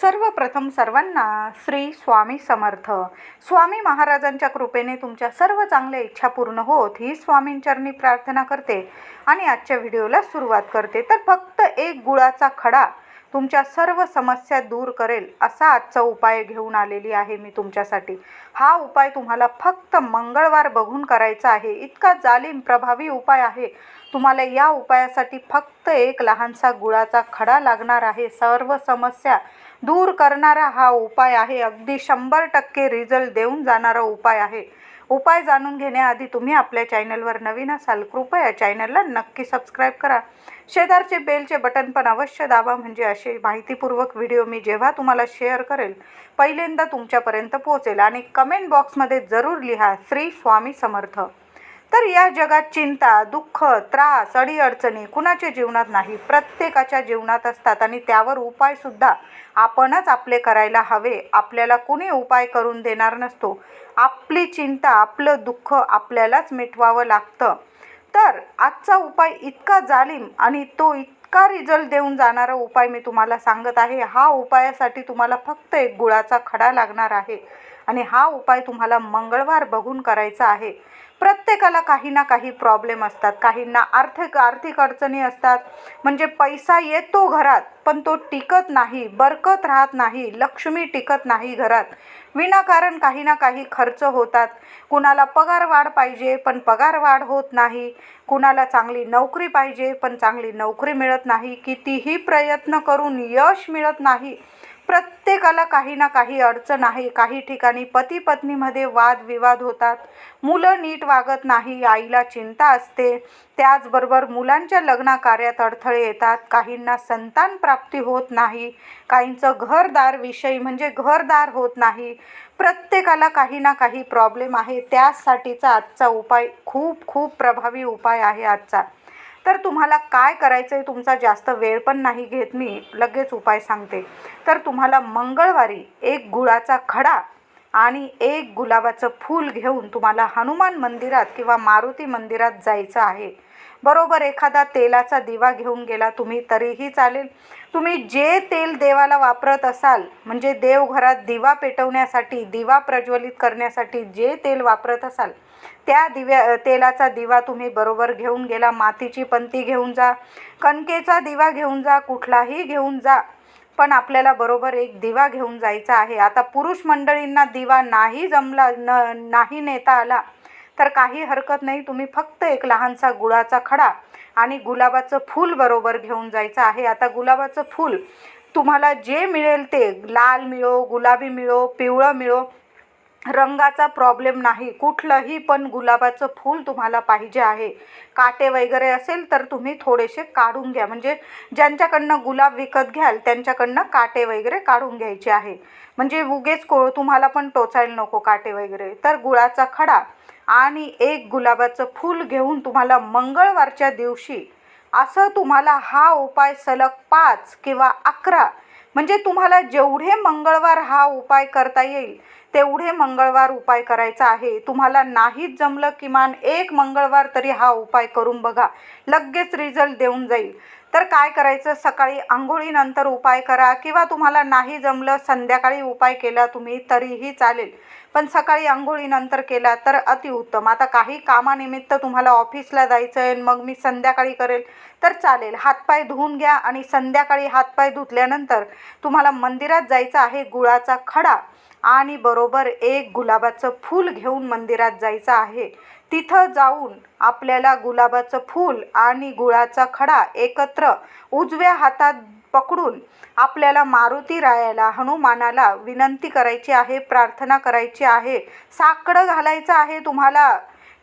सर्वप्रथम सर्वांना श्री स्वामी समर्थ. स्वामी महाराजांच्या कृपेने तुमच्या सर्व चांगल्या इच्छा पूर्ण होत ही स्वामींचरणी प्रार्थना करते आणि आजच्या व्हिडिओला सुरुवात करते. तर फक्त एक गुळाचा खडा तुमच्या सर्व समस्या दूर करेल असा आजचा उपाय घेऊन आलेली आहे मी तुमच्यासाठी. हा उपाय तुम्हाला फक्त मंगळवार बघून करायचा आहे. इतका जालीम प्रभावी उपाय आहे. तुम्हाला या उपायासाठी फक्त एक लहानसा गुळाचा खडा लागणार आहे. सर्व समस्या दूर करणारा हा उपाय आहे. अगदी शंभर टक्के रिझल्ट देऊन जाणारा उपाय आहे. उपाय जाणून घेण्याआधी तुम्ही आपल्या चॅनलवर नवीन असाल कृपया चॅनलला नक्की सबस्क्राईब करा. शेजारचे बेलचे बटन पण अवश्य दाबा म्हणजे असे माहितीपूर्वक व्हिडिओ मी जेव्हा तुम्हाला शेअर करेल पहिल्यांदा तुमच्यापर्यंत पोहोचेल. आणि कमेंट बॉक्समध्ये जरूर लिहा श्री स्वामी समर्थ. तर या जगात चिंता दुःख त्रास अडीअडचणी कुणाच्या जीवनात नाही प्रत्येकाच्या जीवनात असतात आणि त्यावर उपायसुद्धा आपणच आपले करायला हवे. आपल्याला कुणी उपाय करून देणार नसतो. आपली चिंता आपलं दुःख आपल्यालाच मिटवावं लागतं. तर आजचा उपाय इतका जालिम आणि तो इतका रिझल्ट देऊन जाणारा उपाय मी तुम्हाला सांगत आहे. हा उपायासाठी तुम्हाला फक्त एक गुळाचा खडा लागणार आहे. आणि हा उपाय तुम्हाला मंगळवार बघून करायचा आहे. प्रत्येकाला काही ना काही प्रॉब्लेम असतात. काहींना आर्थिक आर्थिक अडचणी असतात. म्हणजे पैसा येतो घरात पण तो टिकत नाही बरकत राहत नाही लक्ष्मी टिकत नाही घरात. विनाकारण काही ना काही खर्च होतात. कुणाला पगार वाढ पाहिजे पण पगार वाढ होत नाही. कुणाला चांगली नोकरी पाहिजे पण चांगली नोकरी मिळत नाही. कितीही प्रयत्न करून यश मिळत नाही. प्रत्येकाला काही ना काही अडचण आहे. काही ठिकाणी पती पत्नीमध्ये वादविवाद होतात. मुलं नीट वागत नाही आईला चिंता असते. त्याचबरोबर मुलांच्या लग्नाकार्यात अडथळे येतात. काहींना संतान प्राप्ती होत नाही. काहींचं घरदार विषयी म्हणजे घरदार होत नाही. प्रत्येकाला काही ना काही प्रॉब्लेम आहे. त्यासाठीचा आजचा उपाय खूप खूप प्रभावी उपाय आहे आजचा. तर तुम्हाला काय करायचं आहे तुमचा जास्त वेळ पण नाही घेत मी. लगेच उपाय सांगते. तर तुम्हाला मंगळवारी एक गुळाचा खडा आणि एक गुलाबाचं फूल घेऊन तुम्हाला हनुमान मंदिरात किंवा मारुती मंदिरात जायचं आहे. बरोबर एखादा तेलाचा दिवा घेऊन गेला तुम्ही तरीही चालेल. तुम्ही जे तेल देवाला वापरत असाल म्हणजे देवघरात दिवा पेटवण्यासाठी दिवा प्रज्वलित करण्यासाठी जे तेल वापरत असाल त्या दिव्या तेलाचा दिवा तुम्ही बरोबर घेऊन गेला मातीची पंती घेऊन जा कणकेचा दिवा घेऊन जा कुठलाही घेऊन जा पण आपल्याला बरोबर एक दिवा घेऊन जायचा आहे. आता पुरुष मंडळींना दिवा नाही जमला न नाही नेता आला तर काही हरकत नाही. तुम्ही फक्त एक लहानसा गुळाचा खडा आणि गुलाबाचं फूल बरोबर घेऊन जायचं आहे. आता गुलाबाचं फूल तुम्हाला जे मिळेल ते लाल मिळो गुलाबी मिळो पिवळं मिळो रंगाचा प्रॉब्लेम नाही. कुठलंही पण गुलाबाचं फूल तुम्हाला पाहिजे आहे. काटे वगैरे असेल तर तुम्ही थोडेसे काढून घ्या. म्हणजे ज्यांच्याकडनं गुलाब विकत घ्याल त्यांच्याकडनं काटे वगैरे काढून घ्यायचे आहे. म्हणजे उगेच को तुम्हाला पण टोचायला नको काटे वगैरे. तर गुळाचा खडा आणि एक गुलाबाचं फूल घेऊन तुम्हाला मंगळवारच्या दिवशी असं तुम्हाला हा उपाय सलग पाच किंवा अकरा म्हणजे तुम्हाला जेवढे मंगळवार हा उपाय करता येईल तेवढे मंगळवार उपाय करायचा आहे. तुम्हाला नाहीच जमलं किमान एक मंगळवार तरी हा उपाय करून बघा. लगेच रिझल्ट देऊन जाईल. तर काय करायचं? सकाळी आंघोळीनंतर उपाय करा किंवा तुम्हाला नाही जमलं संध्याकाळी उपाय केला तुम्ही तरीही चालेल. पण सकाळी आंघोळीनंतर केला तर अतिउत्तम. आता काही कामानिमित्त तुम्हाला ऑफिसला जायचं आहे मग मी संध्याकाळी करेल. तर चालेल. हातपाय धुवून घ्या आणि संध्याकाळी हातपाय धुतल्यानंतर तुम्हाला मंदिरात जायचं आहे गुळाचा खडा आणि बरोबर एक गुलाबाचं फूल घेऊन मंदिरात जायचं आहे. तिथं जाऊन आपल्याला गुलाबाचं फूल आणि गुळाचा खडा एकत्र उजव्या हातात पकडून आपल्याला मारुती रायाला हनुमानाला विनंती करायची आहे प्रार्थना करायची आहे. साकडं घालायचं आहे तुम्हाला.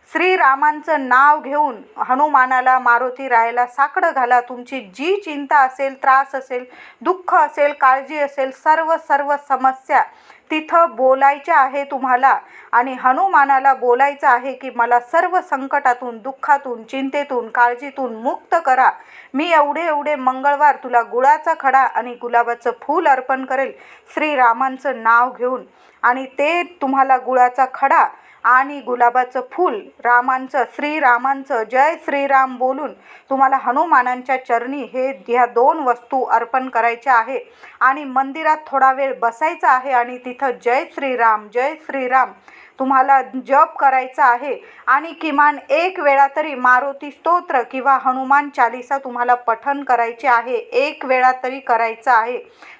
श्रीरामांचं नाव घेऊन हनुमानाला मारुती रायाला साकडं घाला. तुमची जी चिंता असेल त्रास असेल दुःख असेल काळजी असेल सर्व सर्व समस्या तिथं बोलायच्या आहे तुम्हाला. आणि हनुमानाला बोलायचं आहे की मला सर्व संकटातून दुःखातून चिंतेतून काळजीतून मुक्त करा. मी एवढे एवढे मंगळवार तुला गुळाचा खडा आणि गुलाबाचं फूल अर्पण करेल श्रीरामांचं नाव घेऊन. आणि ते तुम्हाला गुळाचा खडा आणि गुलाबाचं फूल रामांचं श्रीरामांचं जय श्रीराम बोलून तुम्हाला हनुमानांच्या चरणी हे ह्या दोन वस्तू अर्पण करायच्या आहे. आणि मंदिरात थोडा वेळ बसायचा आहे आणि तिथं जय श्रीराम जय श्रीराम तुम्हाला जप करायचा आहे. आणि किमान एक वेळा तरी मारुती स्तोत्र किंवा हनुमान चालिसा तुम्हाला पठन करायचे आहे. एक वेळा तरी करायचं आहे.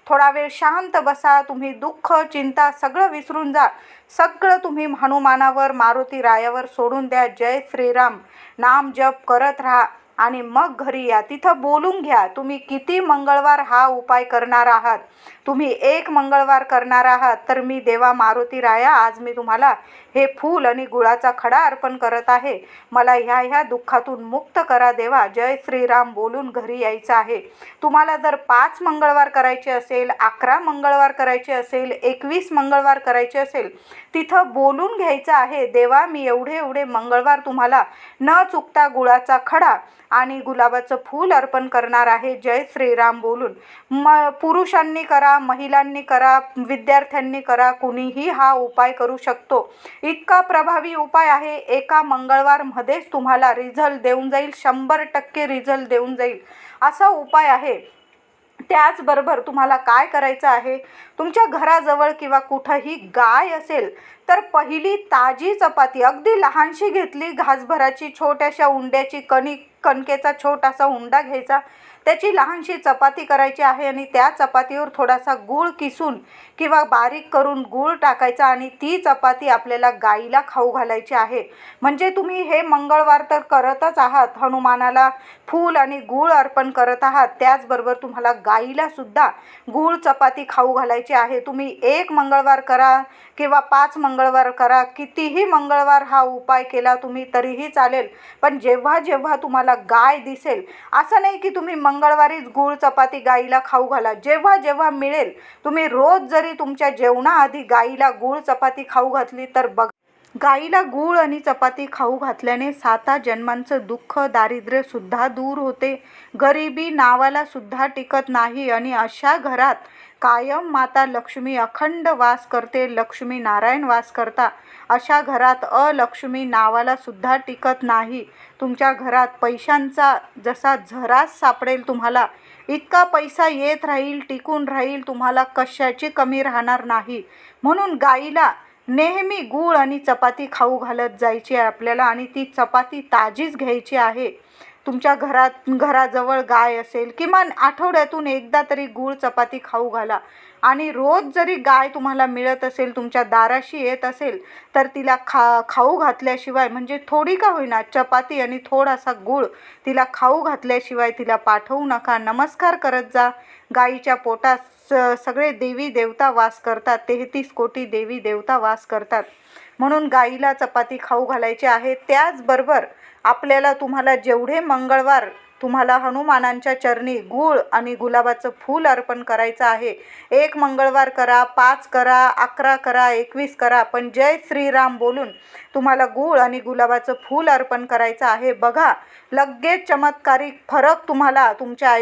थोडा वेळ शांत बसा तुम्ही दुःख चिंता सगळं विसरून जा. सगळं तुम्ही हनुमानावर मारुती रायावर सोडून द्या. जय श्रीराम. नाम जप करत राहा. आणि मग घरी या. तिथं बोलून घ्या तुम्ही किती मंगळवार हा उपाय करणार आहात? तुम्ही एक मंगळवार करणार आहात तर मी देवा मारुती राया आज मी तुम्हाला हे फूल आणि गुळाचा खडा अर्पण करत आहे. मला ह्या ह्या दुःखातून मुक्त करा देवा जय श्रीराम बोलून घरी यायचं आहे. तुम्हाला जर पाच मंगळवार करायचे असेल अकरा मंगळवार करायचे असेल एकवीस मंगळवार करायचे असेल तिथं बोलून घ्यायचं आहे देवा मी एवढे एवढे मंगळवार तुम्हाला न चुकता गुळाचा खडा आणि गुलाबाचं फूल अर्पण करणार आहे. जय श्रीराम बोलून. म पुरुषांनी करा महिलांनी करा विद्यार्थ्यांनी करा कुणीही हा उपाय करू शकतो. इतका प्रभावी उपाय आहे. एका मंगळवारमध्येच तुम्हाला रिझल्ट देऊन जाईल. शंभर टक्के रिझल्ट देऊन जाईल. असा उपाय आहे. त्याचबरोबर तुम्हाला काय करायचं आहे? तुमच्या घराजवळ किंवा कुठंही गाय असेल तर पहिली ताजी चपाती अगदी लहानशी घेतली घासभराची छोट्याशा उंड्याची कणिक कणकेचा छोटासा उंडा घ्यायचा. त्याची लहानशी चपाती करायची आहे आणि त्या चपातीवर थोडासा गूळ किसून किंवा बारीक करून गूळ टाकायचा आणि ती चपाती आपल्याला गाईला खाऊ घालायची आहे. म्हणजे तुम्ही हे मंगळवार तर करतच आहात हनुमानाला फूल आणि गूळ अर्पण करत आहात त्याचबरोबर तुम्हाला गाईला सुद्धा गूळ चपाती खाऊ घालायची आहे. तुम्ही एक मंगळवार करा किंवा पाच मंगळवार करा कितीही मंगळवार हा उपाय केला तुम्ही तरीही चालेल. पण जेव्हा जेव्हा तुम्हाला गाय दिसेल असं नाही की तुम्ही मंगळवारीच गूळ चपाती गाईला खाऊ घाला. जेव्हा जेव्हा मिळेल तुम्ही रोज जरी तुमच्या जेवणाआधी गाईला गूळ चपाती खाऊ घातली तर बघ. गाईला गूळ आणि चपाती खाऊ घातल्याने साता जन्मांचं दुःख दारिद्र्यसुद्धा दूर होते. गरिबी नावाला सुद्धा टिकत नाही आणि अशा घरात कायम माता लक्ष्मी अखंड वास करते लक्ष्मी नारायण वास करता. अशा घरात अलक्ष्मी नावाला सुद्धा टिकत नाही. तुमच्या घरात पैशांचा जसा झरास सापडेल तुम्हाला इतका पैसा येत राहील टिकून राहील तुम्हाला कशाची कमी राहणार नाही. म्हणून गाईला नेहमी गूळ आणि चपाती खाऊ घालत जायची आहे आपल्याला आणि ती चपाती ताजीच घ्यायची आहे. तुमच्या घरात घराजवळ गाय असेल किमान आठवड्यातून एकदा तरी गूळ चपाती खाऊ घाला. आणि रोज जरी गाय तुम्हाला मिळत असेल तुमच्या दाराशी येत असेल तर तिला खा खाऊ घातल्याशिवाय म्हणजे थोडी का होईना चपाती आणि थोडासा गूळ तिला खाऊ घातल्याशिवाय तिला पाठवू नका. नमस्कार करत जा. गाईच्या पोटात स सगळे देवी देवता वास करतात. तेहतीस कोटी देवी देवता वास करतात. म्हणून गाईला चपाती खाऊ घालायची आहे. त्याचबरोबर आपल्याला तुम्हाला जेवढे मंगळवार तुम्हाला हनुमानांच्या चरणी गूळ आणि गुलाबाचं फूल अर्पण करायचं आहे. एक मंगळवार करा पाच करा अकरा करा एकवीस करा पण जय श्रीराम बोलून तुम्हाला गूळ आणि गुलाबाचं फूल अर्पण करायचं आहे. बघा लगेच चमत्कारिक फरक तुम्हाला तुमच्या आयुष्यात